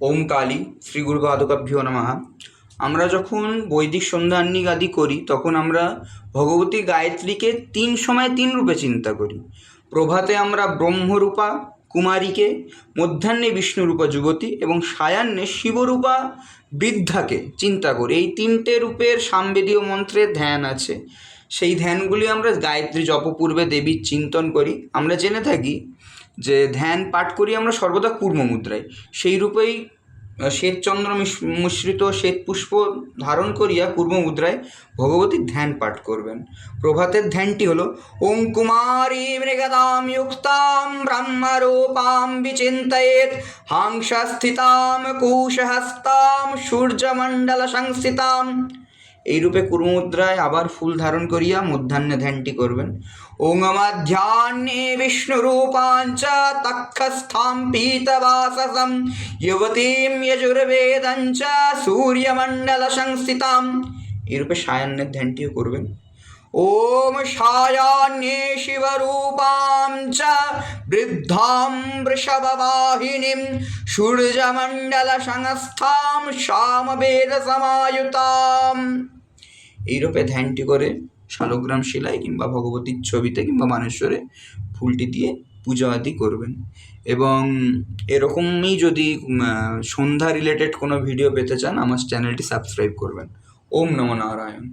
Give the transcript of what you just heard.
ওম কালী, শ্রী গুরু পাদকাভ্যো নমঃ। আমরা যখন বৈদিক সন্ধ্যান্নিক আদি করি, তখন আমরা ভগবতী গায়ত্রীকে তিন সময় তিন রূপে চিন্তা করি। প্রভাতে আমরা ব্রহ্মরূপা কুমারীকে, মধ্যাহ্নে বিষ্ণুরূপা যুবতী এবং সায়াহ্নে শিবরূপা বৃদ্ধাকে চিন্তা করি। এই তিনটে রূপের সামবেদীয় মন্ত্রের ধ্যান আছে। সেই ধ্যানগুলি আমরা গায়ত্রী জপপূর্বে দেবীর চিন্তন করি। আমরা জেনে থাকি যে ধ্যান পাঠ করি আমরা সর্বদা কূর্ম মুদ্রায় সেই রূপেই শ্বেতচন্দ্র মিশ- মিশ্রিত শ্বেত পুষ্প ধারণ করিয়া পূর্ব মুদ্রায় ভগবতীর ধ্যান পাঠ করবেন। প্রভাতের ধ্যানটি হল ওং কুমারী মৃগদাম যুক্তাম ব্রহ্মরূপাম বিচিন্তয়েত হাংসস্থিতাম কুশহস্তাম সূর্যমণ্ডল সংস্থিতাম এই রূপে কুর্মুদ্রায় আবার ফুল ধারণ করিয়া মধ্যাহ্নে ধ্যানটি করবেন। ওং মধ্যাহ্নে বিষ্ণুরূপাঞ্চ তক্ষস্থা পীতবাসসম, যুবতীম যজুর্বেদঞ্চ সূর্যমণ্ডল সংস্থিতাম এই রূপে সায়াহ্নের ধ্যানটিও করবেন। ওম সায়ান্যে শিবরূপাং চ বৃদ্ধাং বৃষভবাহিনীং সূর্যমণ্ডল সংস্থাম সামবেদ সমায়ুতাম এইরূপে ধ্যানটি করে শালগ্রাম শিলায় কিংবা ভগবতীর ছবিতে কিংবা মানেশ্বরে ফুলটি দিয়ে পূজা আদি করবেন। এবং এরকমই যদি সন্ধ্যা রিলেটেড কোনো ভিডিও পেতে চান, আমার চ্যানেলটি সাবস্ক্রাইব করবেন। ওম নম নারায়ণ।